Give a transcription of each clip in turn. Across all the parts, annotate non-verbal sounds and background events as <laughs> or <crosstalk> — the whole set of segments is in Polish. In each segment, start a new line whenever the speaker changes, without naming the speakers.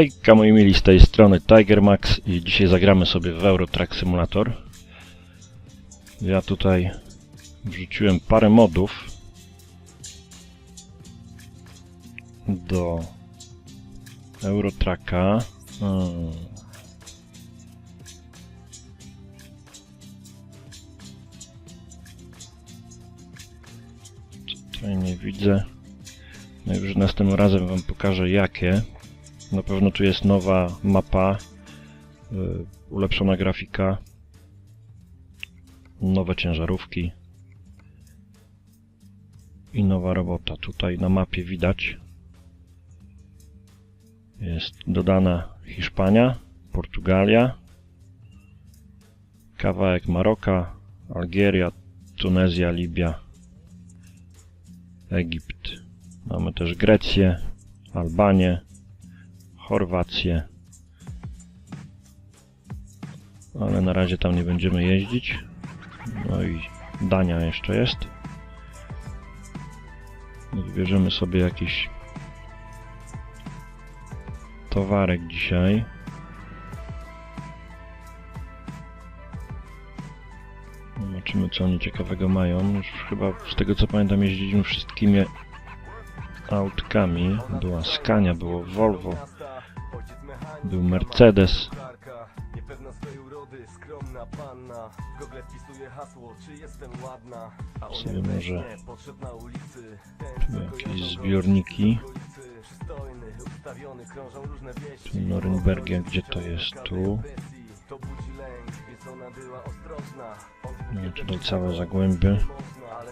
Hejka moi mili z tej strony Tiger Max i dzisiaj zagramy sobie w Euro Truck Simulator. Ja tutaj wrzuciłem parę modów do Euro Trucka. Hmm. Tutaj nie widzę. No już następnym razem wam pokażę jakie. Na pewno tu jest nowa mapa, y, ulepszona grafika, nowe ciężarówki i nowa robota. Tutaj na mapie widać jest dodana Hiszpania, Portugalia, kawałek Maroka, Algieria, Tunezja, Libia, Egipt. Mamy też Grecję, Albanię, Chorwację. Ale na razie tam nie będziemy jeździć. No i Dania jeszcze jest. Wybierzemy sobie jakiś towarek dzisiaj. Zobaczymy co oni ciekawego mają. Już chyba z tego co pamiętam jeździliśmy wszystkimi autkami. Była Scania, było Volvo, był Mercedes. Sobie może jakieś zbiorniki. Tu Norymbergia, gdzie to jest? Tu. No, tutaj całe zagłębie,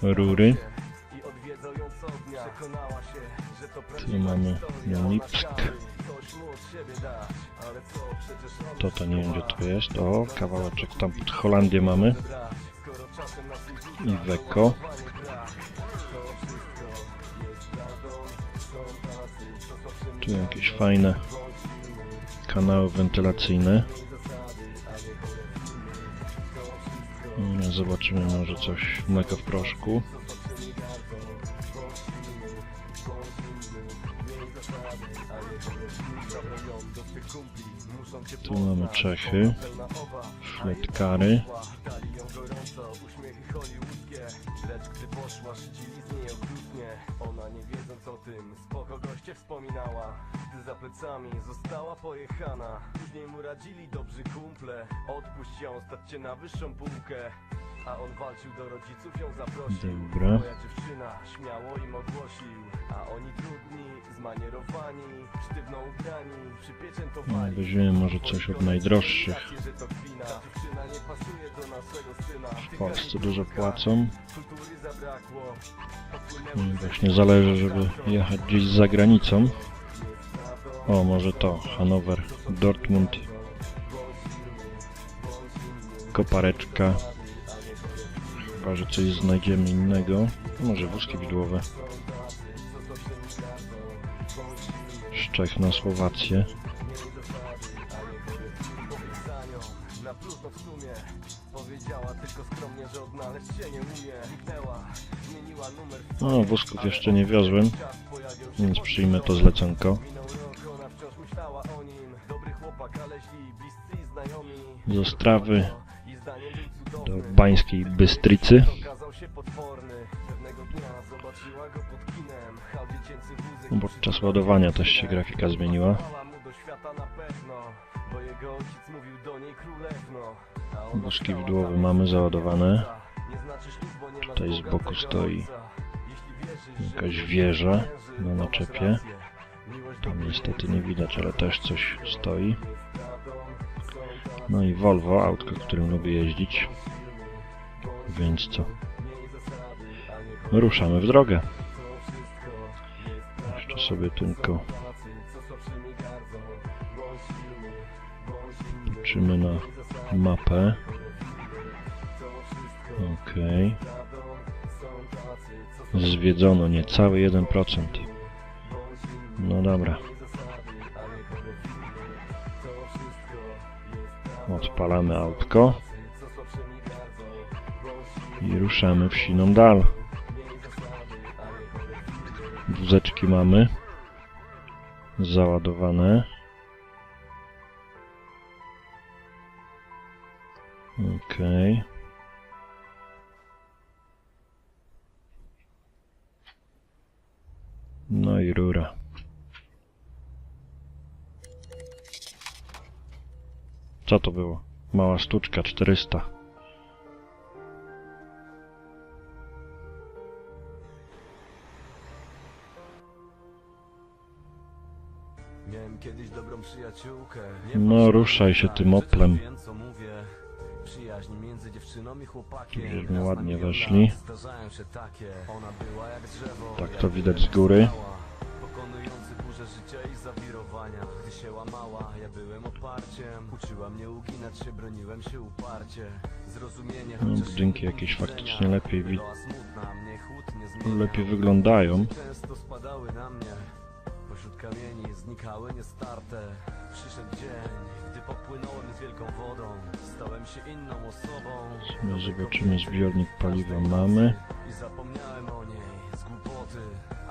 rury.
Przekonała się, że to
Tu
prawdziwa
mamy
on
To to nie wiem gdzie to jest. O, kawałeczek tam pod Holandię mamy. I Weko. Tu jakieś fajne kanały wentylacyjne. Mm, Zobaczymy może coś mleka w proszku.
Tym, spoko goście wspominała. Gdy za plecami została pojechana Później mu radzili dobrzy kumple. Odpuść ją, stać na wyższą półkę a on walczył do rodziców, ją zaprosił
Dobra.
Moja dziewczyna śmiało im ogłosił A oni trudni, zmanierowani Sztywno ubrani,
No, weźmiemy może coś od najdroższych.
że to kwina. Ta dziewczyna nie pasuje do naszego syna.
W Polsce dużo płacą.
Kultury zabrakło.
No i właśnie zależy, żeby jechać gdzieś za granicą. O, może to. Hanower, Dortmund. Kopareczka. Chyba, że coś znajdziemy innego. Może wózki widłowe. Z Czech na Słowację. No, wózków jeszcze nie wiozłem, więc przyjmę to zleconko.
Minął rok, ona wciąż myślała o nim Dobry chłopak, ale źli, bliscy i znajomi
Z Bańskiej Bystricy.
Okazał się potworny Pewnego dnia zobaczyła go pod kinem Hał dziecięcy wózek
No, Podczas ładowania też się grafika zmieniła.
Pozwala mu do świata na pewno Bo jego ojciec mówił do niej królewno A ona
Wózki
stała
widłowe
tam,
mamy załadowane. Tutaj z boku stoi jakaś wieża na naczepie. Tam niestety nie widać, ale też coś stoi. No i Volvo, autko, którym lubię jeździć. Więc co? Ruszamy w drogę. Jeszcze sobie tylko patrzymy na mapę.
Co
Zwiedzono niecały 1%. No dobra. Odpalamy autko i ruszamy w siną dal. Wózeczki mamy. Załadowane. Okej. Okay. No i rura. Co to było? Mała sztuczka 400. No, ruszaj się tym oplem. Żeśmy ładnie weszli.
lat Zdarzają się takie. Ona była jak drzewo.
Tak to widać z góry.
stała, Pokonujący burzę życia i zawirowania. Gdy się łamała, ja byłem oparciem. Uczyła mnie uginać się, broniłem się uparcie. Zrozumienie,
No, budynki jakieś faktycznie lepiej lepiej wyglądają.
Kamieni znikały niestarte Przyszedł dzień, gdy popłynąłem z wielką wodą Stałem się inną osobą
zobaczymy, zbiornik paliwa mamy.
I zapomniałem o niej z głupoty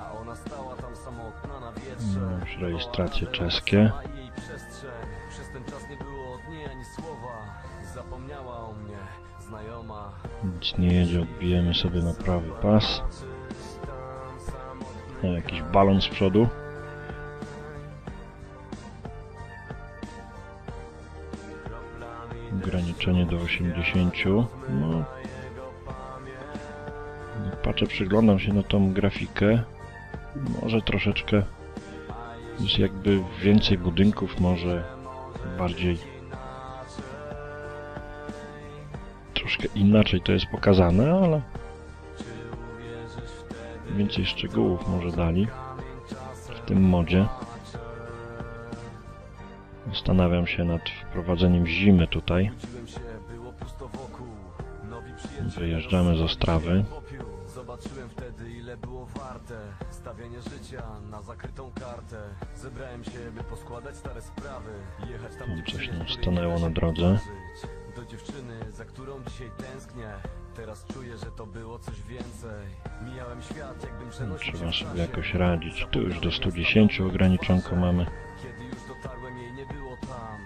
A ona stała tam samotna na wietrze
już rejestracje
Wołała
czeskie.
Przez ten czas nie było od niej ani słowa Zapomniała o mnie, znajoma
Nic nie jedzie, odbijemy sobie na prawy pas. Jakiś balon z przodu. Ograniczenie do 80. No. Patrzę, przyglądam się na tą grafikę. Może troszeczkę jest jakby więcej budynków, może bardziej troszkę inaczej to jest pokazane, ale więcej szczegółów może dali w tym modzie. Zastanawiam się nad wprowadzeniem zimy tutaj. Wyjeżdżamy z Ostrawy.
Zobaczyłem wtedy ile było warte Stawianie życia na zakrytą kartę Zebrałem się, by poskładać stare sprawy Jechać tam, gdzie
coś nam stanęło na drodze.
Do dziewczyny, za którą dzisiaj tęsknię Teraz czuję, że to było coś więcej Mijałem świat, jakbym przenosił
Trzeba sobie jakoś radzić. Tu już do
Zapomniałem
110
jak
ograniczonko mamy.
Kiedy już dotarłem, jej nie było tam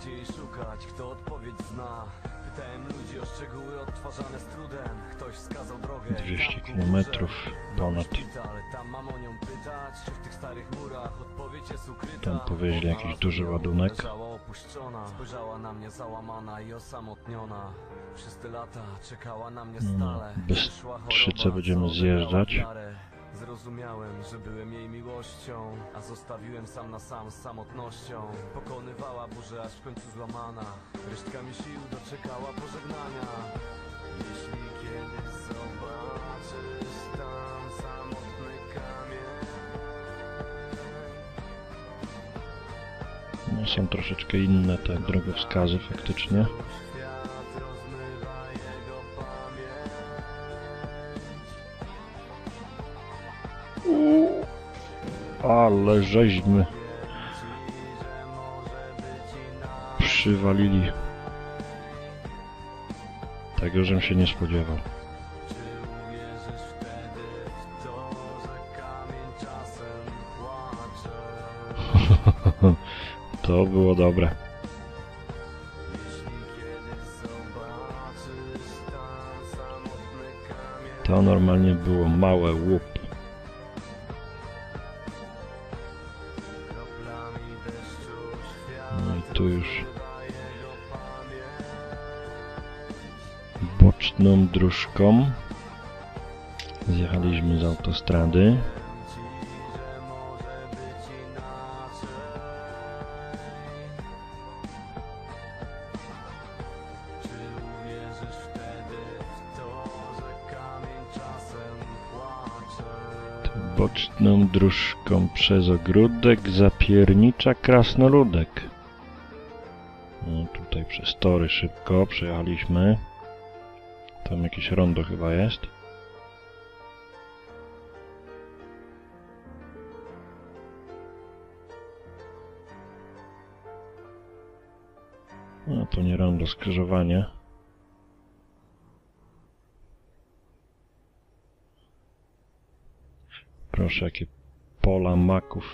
Gdzie jej szukać, kto odpowiedź zna. Pytałem ludzi o szczegóły odtwarzane z trudem. Ktoś wskazał drogę.
200
tam ku
kilometrów ponad.
Tam mam o nią pytać Czy w tych starych murach odpowiedź jest ukryta.
Tam powieźli jakiś duży ładunek.
Opuszczona. Spojrzała na mnie załamana i osamotniona. Przez te lata czekała na mnie
No,
stale.
bez będziemy zjeżdżać.
Zrozumiałem, że byłem jej miłością, a zostawiłem sam na sam z samotnością. Pokonywała burzę, aż w końcu złamana. Resztkami sił doczekała pożegnania. Jeśli kiedyś zobaczysz tam samotny kamień.
Są troszeczkę inne te drogowskazy faktycznie. Ale żeśmy przywalili. Tego, żem się nie spodziewał. <laughs>
To,
było dobre. To normalnie było małe łup. Boczną dróżką zjechaliśmy z autostrady. Boczną dróżką przez ogródek zapiernicza krasnoludek. No, tutaj przez tory szybko przejechaliśmy. Tam jakieś rondo chyba jest. No to nie rondo, skrzyżowanie. Proszę, jakie pola maków.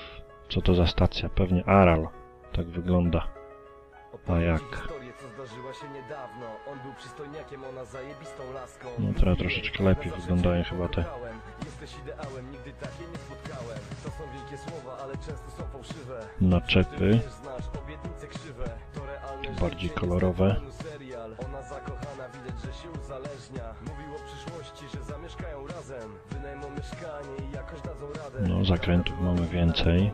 Co to za stacja? Pewnie Aral. Tak wygląda.
Opowiem
jak?
Zdarzyła się niedawno. On był przystojniakiem, ona zajebistą laską.
No teraz troszeczkę lepiej wyglądają chyba te.
Jesteś ideałem, nigdy takiej nie spotkałem. To są wielkie słowa, ale często są fałszywe.
Naczepy.
Ty również znasz obietnice krzywe. To realne
Bardziej kolorowe.
Ona zakochana, widać, że się uzależnia. Mówił o przyszłości, że zamieszkają razem. Wynajmą mieszkanie i jakoś dadzą radę.
No, zakrętów mamy więcej.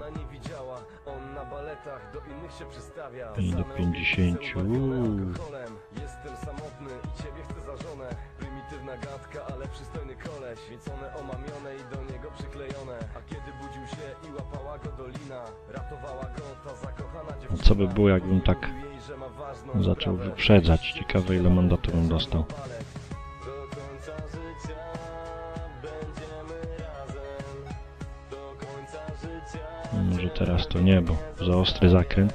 Się przystawia
I do
Same
50.
obietnice ubarwione
Uuu.
alkoholem. Jestem samotny i ciebie chcę za żonę Prymitywna gadka, ale przystojny koleś Więc one omamione i do niego przyklejone A kiedy budził się i łapała go dolina Ratowała go ta zakochana dziewczyna
co by było, jakbym tak Zaczął wyprzedzać. Ciekawe ile mandatu bym dostał. Teraz to nie, bo za ostry zakręt.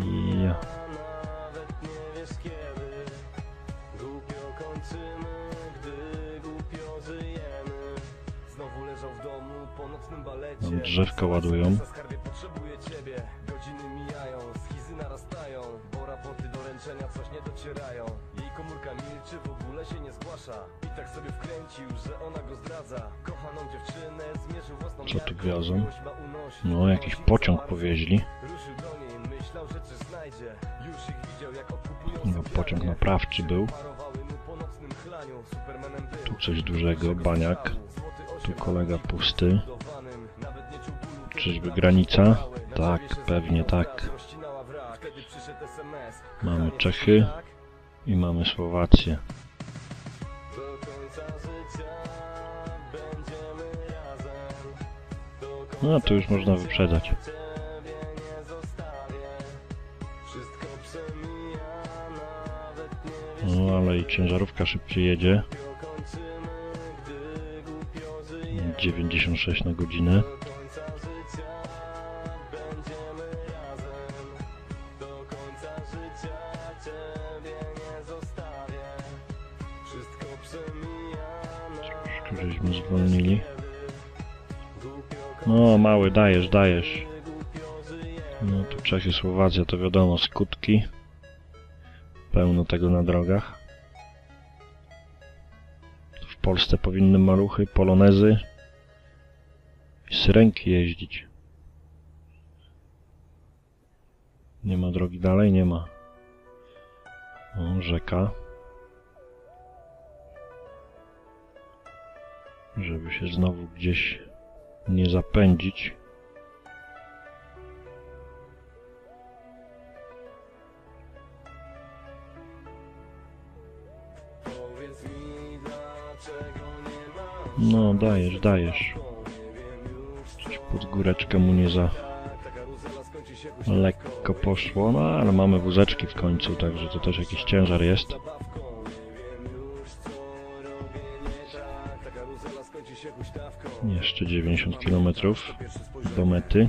I
nie wiesz
naprawczy był. Tu coś dużego, baniak. Tu kolega pusty. Czyżby granica? Tak, pewnie tak. Mamy Czechy. I mamy Słowację. No tu już można wyprzedzać. No ale i ciężarówka szybciej jedzie.
Głupio kończymy, gdy głupio żyjemy.
96 na godzinę. Tu żeśmy zwolnili. No mały, dajesz, dajesz. No tu Czechy, Słowacja to wiadomo, skutki. Pełno tego na drogach. Polsce powinny maluchy, polonezy i syrenki jeździć. Nie ma drogi dalej? Nie ma. O, rzeka. Żeby się znowu gdzieś nie zapędzić. No, dajesz, dajesz. Coś pod góreczkę mu nie za lekko poszło, no ale mamy wózeczki w końcu, także to też jakiś ciężar jest. Jeszcze 90 km do mety.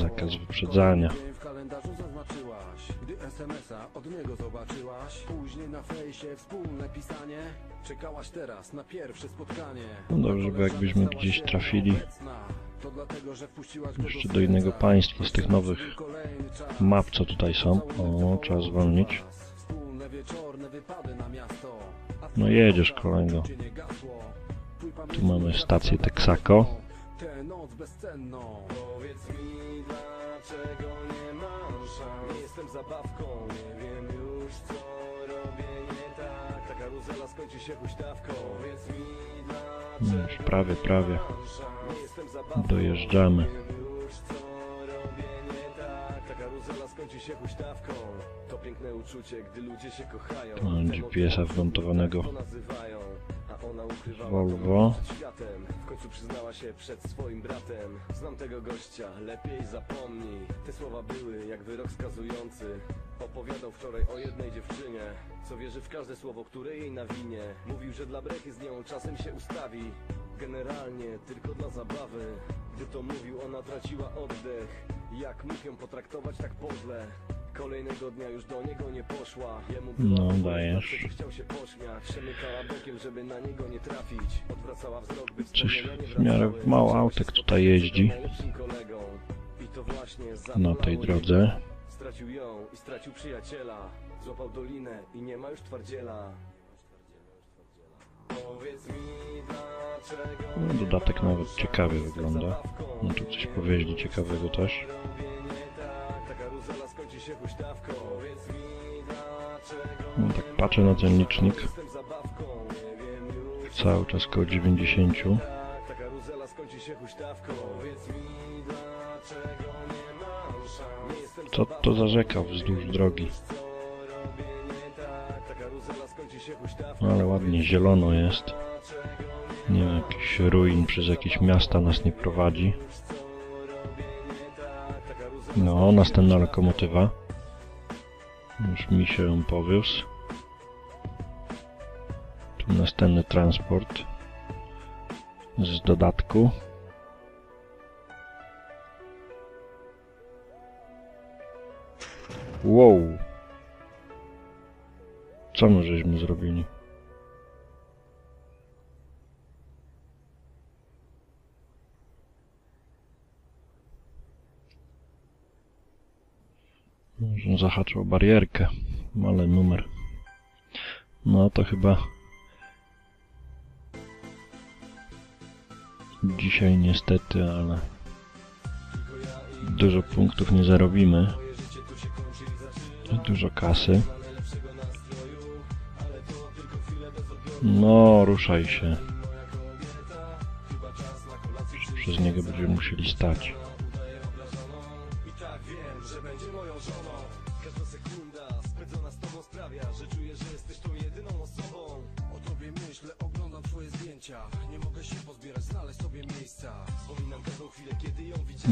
Zakaz wyprzedzania.
SMS-a od niego zobaczyłaś Później na fejsie wspólne pisanie Czekałaś teraz na pierwsze spotkanie
No dobrze, bo jakbyśmy gdzieś trafili
obecna. To dlatego, że wpuściłaś go
jeszcze
do
innego państwa z tych nowych map, co tutaj są. O, trzeba zwolnić. No jedziesz, kolego. Tu mamy stację Texaco.
Tę noc bezcenną.
Powiedz mi, dlaczego nie mam szans? Nie jestem zabawką, nie wiem już co robię nie tak. Ta karuzela skończy się huśtawką. Powiedz mi, dlaczego
Już prawie, prawie.
mam szans? Nie jestem zabawką,
dojeżdżamy.
Skończy się huśtawką. To piękne uczucie, gdy ludzie się kochają.
Mam
Te
GPS-a wmontowanego
tak
Volvo.
to przed światem. W końcu przyznała się przed swoim bratem. Znam tego gościa, lepiej zapomnij. Te słowa były jak wyrok skazujący. Opowiadał wczoraj o jednej dziewczynie Co wierzy w każde słowo, które jej nawinie. Mówił, że dla brechy z nią czasem się ustawi Generalnie tylko dla zabawy Gdy to mówił, ona traciła oddech Jak mógł ją potraktować tak podle Kolejnego dnia już do niego nie poszła Jemu
No, dajesz.
wtedy chciał się pośmiać Przemykała bokiem, żeby na niego nie trafić Odwracała wzrok, by
Coś
wspomnienia nie
w miarę
wracały.
mało autek tutaj jeździ.
z najlepszym kolegą. I to właśnie
na
zabolało
tej
jego.
drodze.
Stracił ją i stracił przyjaciela Złapał dolinę i nie ma już twardziela
dodatek nawet ciekawie wygląda. No tu coś powieźli ciekawego też.
tak
No tak patrzę na ten licznik. Cały czas koło 90.
tak
Co to za rzeka wzdłuż drogi? Ale ładnie zielono jest. Nie wiem, jakiś ruin przez jakieś miasta nas nie prowadzi. No, następna lokomotywa. Już mi się ją powiózł. Tu następny transport. Z dodatku. Wow! Co my żeśmy zrobili? Może zahaczył barierkę, ale numer. No to chyba dzisiaj niestety, ale dużo punktów nie zarobimy. Dużo kasy. No, ruszaj się. Przez niego będziemy musieli stać.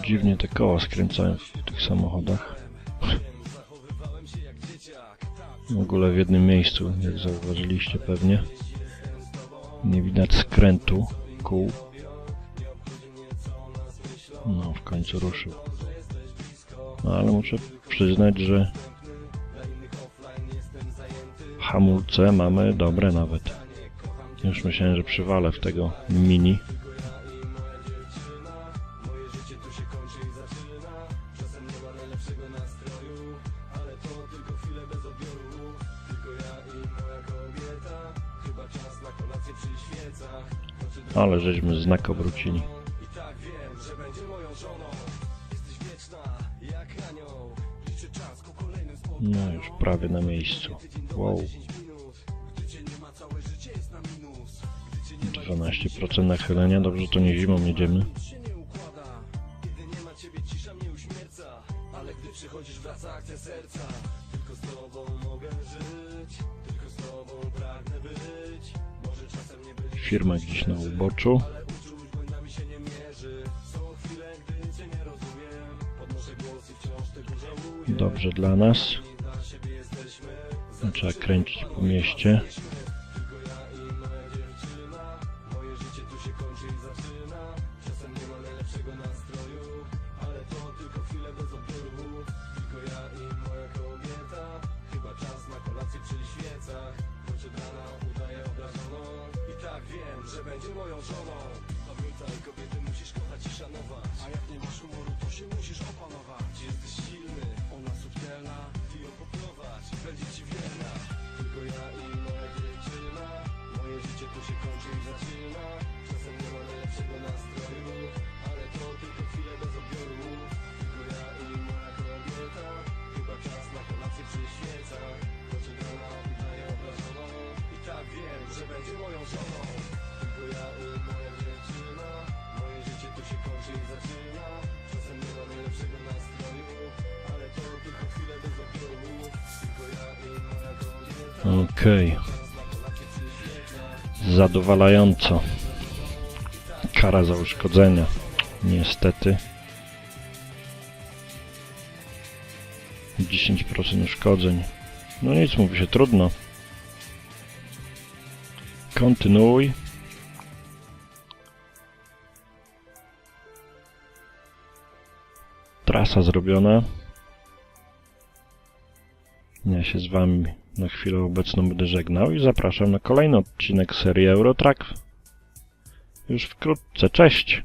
Dziwnie te koła skręcają w tych samochodach. W ogóle w jednym miejscu, jak zauważyliście pewnie. Nie widać skrętu kół. No, w końcu ruszył. No, ale muszę przyznać, że hamulce mamy dobre nawet. Już myślałem, że przywalę w tego mini.
Ale
żeśmy znak obrócili.
I tak wiem, że będzie moją żoną Jesteś wieczna, jak anioł
Liczę czas ku kolejnym
No, już prawie na miejscu. Wow,
10 minut
Gdy cię nie ma, całe życie jest na minus Gdy cię nie ma,
12% nachylenia. Dobrze, to nie zimą jedziemy.
I wciąż tego żałuję
Dobrze dla nas. Trzeba kręcić po mieście. Okej. Zadowalająco. Kara za uszkodzenia. Niestety. 10% uszkodzeń. No nic, mówi się trudno. Kontynuuj. Trasa zrobiona. Ja się z wami na chwilę obecną będę żegnał i zapraszam na kolejny odcinek serii Eurotrack. Już wkrótce. Cześć!